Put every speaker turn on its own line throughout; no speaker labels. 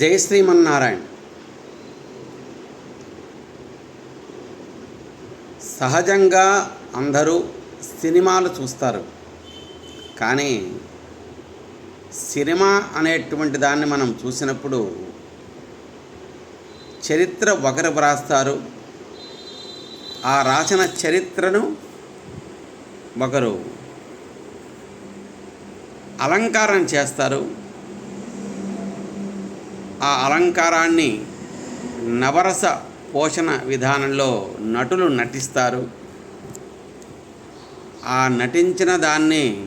జయ శ్రీమన్నారాయణ సహజంగా అందరూ సినిమాలు చూస్తారు. కానీ సినిమా అనేటువంటి దాన్ని మనం చూసినప్పుడు చరిత్ర ఒకరు వ్రాస్తారు. ఆ రాసిన చరిత్రను ఒకరు అలంకారం చేస్తారు. ఆ అలంకారాన్ని నవరస పోషణ విధానంలో నటులు నటిస్తారు. ఆ నటించిన దాన్ని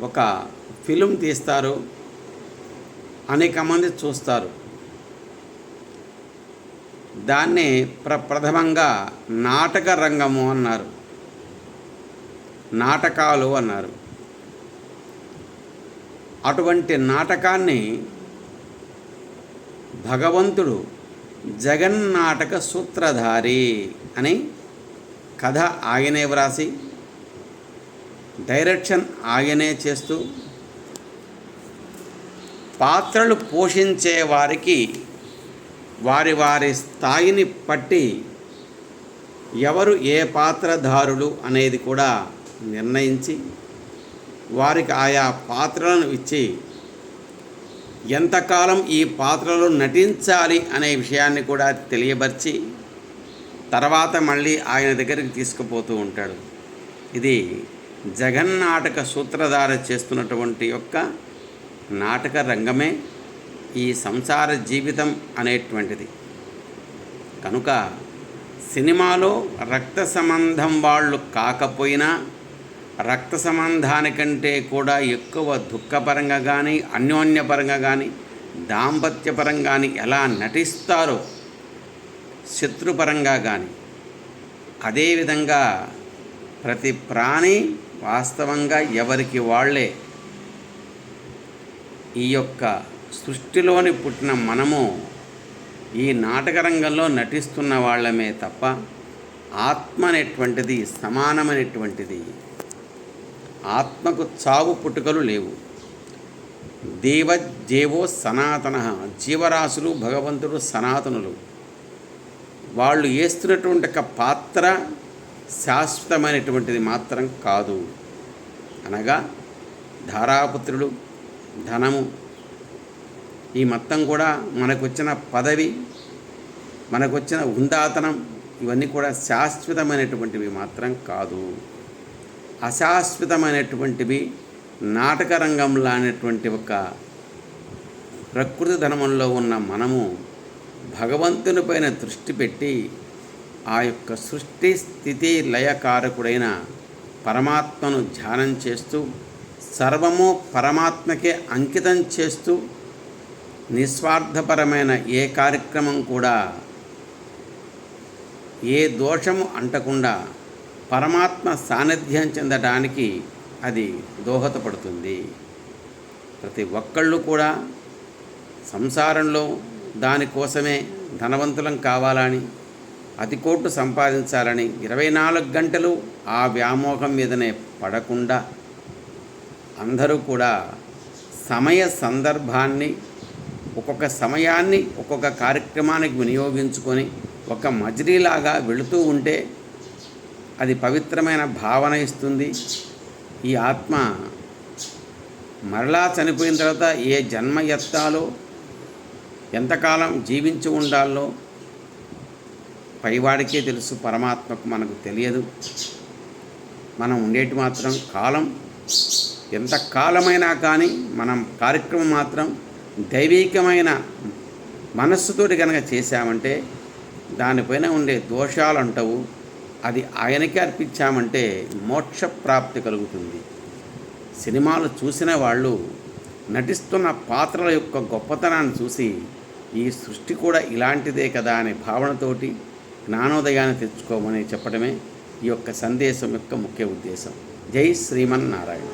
ఒక ఫిలిం తీస్తారు. అనేక మంది చూస్తారు. దాన్ని ప్రప్రథమంగా నాటక రంగము అన్నారు. నాటకాలు అన్నారు. అటువంటి నాటకాన్ని భగవంతుడు జగన్నాటక సూత్రధారి అని కథ ఆయనే వ్రాసి డైరెక్షన్ ఆయనే చేస్తూ పాత్రలు పోషించే వారికి వారి వారి స్థాయిని పట్టి ఎవరు ఏ పాత్రధారులు అనేది కూడా నిర్ణయించి వారికి ఆయా పాత్రలను ఇచ్చి ఎంతకాలం ఈ పాత్రలో నటించాలి? అనే విషయాన్ని కూడా తెలియబర్చి తర్వాత మళ్ళీ ఆయన దగ్గరికి తీసుకుపోతూ ఉంటాడు. ఇది జగన్నాటక సూత్రధార చేస్తున్నటువంటి యొక్క నాటక రంగమే ఈ సంసార జీవితం అనేటువంటిది. కనుక సినిమాలో రక్త సంబంధం వాళ్ళు కాకపోయినా రక్త సంబంధానికంటే కూడా ఎక్కువ దుఃఖపరంగా కానీ అన్యోన్యపరంగా కానీ దాంపత్యపరంగా కానీ ఎలా నటిస్తారో శత్రుపరంగా కానీ అదేవిధంగా ప్రతి ప్రాణి వాస్తవంగా ఎవరికి వాళ్ళే ఈ యొక్క సృష్టిలోని పుట్టిన మనము ఈ నాటక రంగంలో నటిస్తున్న వాళ్ళమే తప్ప ఆత్మ అనేటువంటిది సమానమైనటువంటిది ఆత్మకు చావు పుట్టుకలు లేవు. దేవ దేవో సనాతన జీవరాశులు భగవంతుడు సనాతనులు. వాళ్ళు వేస్తున్నటువంటి ఒక పాత్ర శాశ్వతమైనటువంటిది మాత్రం కాదు. అనగా ధారాపుత్రులు ధనము. ఈ మొత్తం కూడా మనకొచ్చిన పదవి మనకు వచ్చిన హుందాతనం ఇవన్నీ కూడా శాశ్వతమైనటువంటివి మాత్రం కాదు. అశాశ్వతమైనటువంటివి నాటక రంగంలో అనేటువంటి ఒక ప్రకృతి ధర్మంలో ఉన్న మనము భగవంతుని పైన దృష్టి పెట్టి ఆ యొక్క సృష్టి స్థితి లయకారకుడైన పరమాత్మను ధ్యానం చేస్తూ సర్వము పరమాత్మకే అంకితం చేస్తూ నిస్వార్థపరమైన ఏ కార్యక్రమం కూడా ఏ దోషము అంటకుండా పరమాత్మ సాన్నిధ్యం చెందడానికి అది దోహదపడుతుంది. ప్రతి ఒక్కళ్ళు కూడా సంసారంలో దానికోసమే ధనవంతులం కావాలని అతి కోట్లు సంపాదించాలని ఇరవై నాలుగు గంటలు ఆ వ్యామోహం మీదనే పడకుండా అందరూ కూడా సమయ సందర్భాన్ని ఒక్కొక్క సమయాన్ని ఒక్కొక్క కార్యక్రమానికి వినియోగించుకొని ఒక మజిలీలాగా వెళుతూ ఉంటే అది పవిత్రమైన భావన ఇస్తుంది. ఈ ఆత్మ మరలా చనిపోయిన తర్వాత ఏ జన్మ ఎత్తాలో ఎంతకాలం జీవించి ఉండాలో పైవాడికే తెలుసు పరమాత్మకు మనకు తెలియదు. మనం ఉండేటి మాత్రం కాలం ఎంత కాలమైనా కానీ మనం కార్యక్రమం మాత్రం దైవికమైన మనస్సుతోటి కనుక చేశామంటే దానిపైన ఉండే దోషాలు అంటవు. అది ఆయనకే అర్పించామంటే మోక్ష ప్రాప్తి కలుగుతుంది. సినిమాలు చూసిన వాళ్ళు నటిస్తున్న పాత్రల యొక్క గొప్పతనాన్ని చూసి ఈ సృష్టి కూడా ఇలాంటిదే కదా అనే భావనతోటి జ్ఞానోదయాన్ని తెచ్చుకోమని చెప్పడమే ఈ యొక్క సందేశం యొక్క ముఖ్య ఉద్దేశం. జై శ్రీమన్నారాయణ.